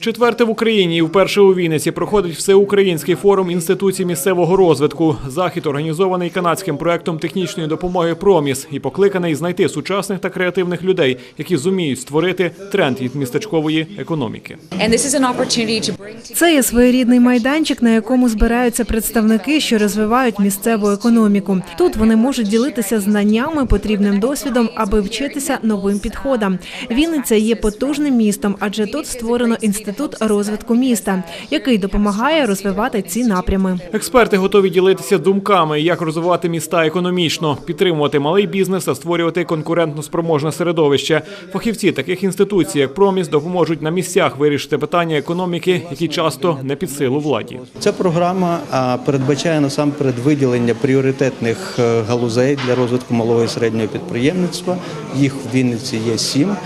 Четверте в Україні і вперше у Вінниці проходить всеукраїнський форум інституцій місцевого розвитку. Захід організований канадським проектом технічної допомоги Проміс і покликаний знайти сучасних та креативних людей, які зуміють створити тренд від містечкової економіки. Це є своєрідний майданчик, на якому збираються представники, що розвивають місцеву економіку. Тут вони можуть ділитися знаннями, потрібним досвідом, аби вчитися новим підходам. Вінниця є потужним містом, адже тут створено інститут розвитку міста, який допомагає розвивати ці напрями. Експерти готові ділитися думками, як розвивати міста економічно, підтримувати малий бізнес та створювати конкурентно спроможне середовище. Фахівці таких інституцій, як Проміс, допоможуть на місцях вирішити питання економіки, які часто не під силу владі. Ця програма передбачає насамперед виділення пріоритетних е, галузей для розвитку малого і середнього підприємництва. Їх в Вінниці є сім.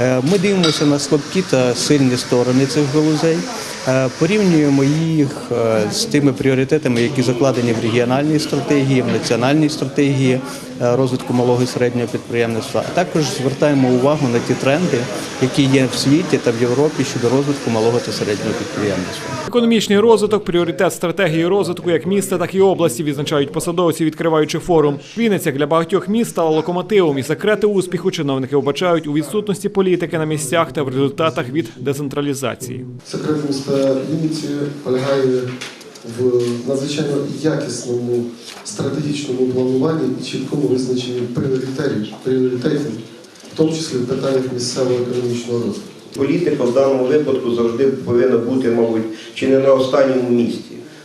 Е, Ми дивимося на слабкі та сильні сторони цих галузей, е, порівнюємо їх е, з тими пріоритетами, які закладені в регіональній стратегії, в національній стратегії розвитку малого і середнього підприємництва. А також звертаємо увагу на ті тренди, які є в світі та в Європі щодо розвитку малого та середнього підприємництва. Економічний розвиток пріоритет стратегії розвитку як міста, так і області відзначають посадовці, відкриваючи форум. Вінниця для багатьох міст стала локомотивом, і секрети успіху чиновники вбачають у відсутності політики на місцях та в результатах від децентралізації. Секрет міста Вінниці полягає в надзвичайно якісному стратегічному плануванні і чіткому визначенні пріоритетів, пріоритетів, в тому числі в питаннях місцевого економічного розвитку. Політика в даному випадку завжди повинна бути, мабуть, чи не на останньому місці.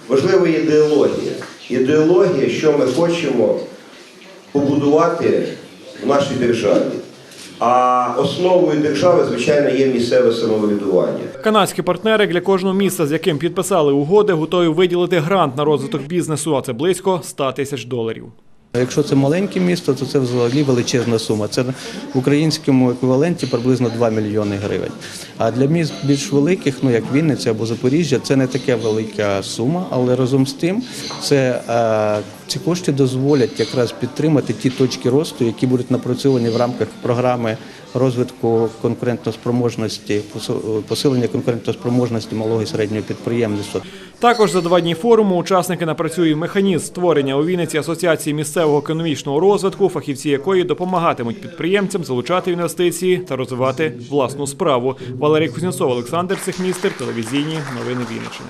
Важлива ідеологія. Ідеологія, що ми хочемо побудувати в нашій державі. А основою держави, звичайно, є місцеве самоврядування. Канадські партнери для кожного міста, з яким підписали угоди, готові виділити грант на розвиток бізнесу, а це близько 100 тисяч доларів. Якщо це маленьке місто, то це взагалі величезна сума. Це в українському еквіваленті приблизно 2 мільйони гривень. А для міст більш великих, ну як Вінниця або Запоріжжя, це не така велика сума, але разом з тим це е, ці кошти дозволять якраз підтримати ті точки росту, які будуть напрацьовані в рамках програми розвитку конкурентоспроможності, посилення конкурентоспроможності малого і середнього підприємництва. Також за два дні форуму учасники напрацюють механізм створення у Вінниці асоціації місцевого економічного розвитку, фахівці якої допомагатимуть підприємцям залучати інвестиції та розвивати власну справу. Валерій Кузнєцов, Олександр Цехмістер, телевізійні новини Вінниччини.